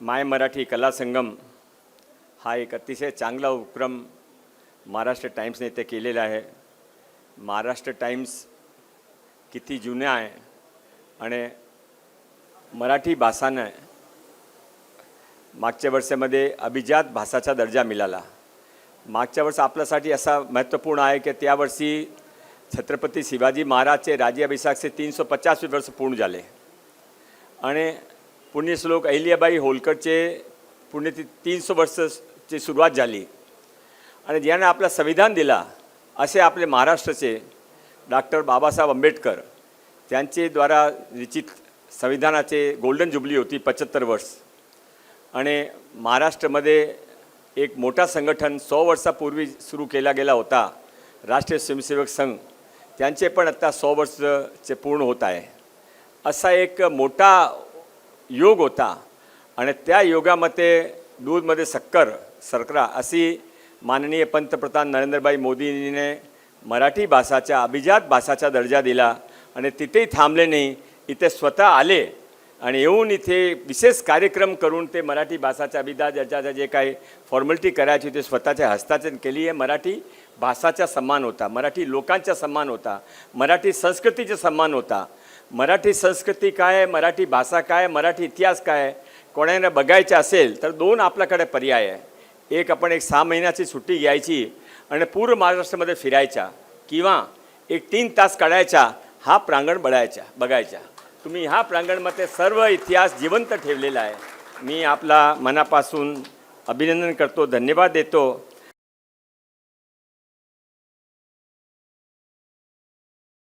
माय मराठी कला संगम हा एक अतिशय चांगला उपक्रम महाराष्ट्र टाईम्सने इथे केलेला आहे. महाराष्ट्र टाईम्स किती जुन्या आहे आणि मराठी भाषानं मागच्या वर्षामध्ये अभिजात भाषाचा दर्जा मिळाला. मागच्या वर्ष आपल्यासाठी असा महत्त्वपूर्ण आहे की त्यावर्षी छत्रपती शिवाजी महाराजचे राज्याभिषेकचे तीनशे पचासवे वर्ष पूर्ण झाले. आणि पुण्यश्लोक अहिल्याबाई होलकरचे पुण्यती तीनशे वर्षची सुरुवात झाली. आणि ज्याने आपला संविधान दिला असे आपले महाराष्ट्राचे डॉक्टर बाबासाहेब आंबेडकर त्यांचे द्वारा रचित संविधानाचे गोल्डन जुबली होती पचहत्तर वर्ष. आणि महाराष्ट्रामध्ये एक मोठा संघटन सौ वर्षापूर्वी सुरू केला गेला होता राष्ट्रीय स्वयंसेवक संघ. त्यांचे पण आत्ता सौ वर्षचे पूर्ण होत आहे. असा एक मोठा योग होता. आणि त्या योगामध्ये दूधमध्ये सक्कर सरकरा अशी माननीय पंतप्रधान नरेंद्रभाई मोदींनी मराठी भाषाच्या अभिजात भाषाचा दर्जा दिला आणि तिथेही थांबले नाही. इथे स्वतः आले आणि येऊन इथे विशेष कार्यक्रम करून ते मराठी भाषाच्या अभिजात दर्जाचं जे काही फॉर्मॅलिटी करायची होती स्वतःच्या हस्ताचन केली आहे मराठी भाषाचा सन्मान होता. मराठी लोकांचा सन्मान होता. मराठी संस्कृतीचा सन्मान होता. मराठी संस्कृती काय आहे? मराठी भाषा काय आहे? मराठी इतिहास काय आहे? कोणाला बघायचे असेल तर दोन आपल्याकडे पर्याय आहे. एक आपण एक सहा महिन्याची सुट्टी घ्यायची आणि पूर्व महाराष्ट्रामध्ये फिरायचा किंवा एक तीन तास काढायचा हा प्रांगण बघायचा बघायचा तुम्ही ह्या प्रांगणमध्ये सर्व इतिहास जिवंत ठेवलेला आहे. मी आपला मनापासून अभिनंदन करतो धन्यवाद देतो.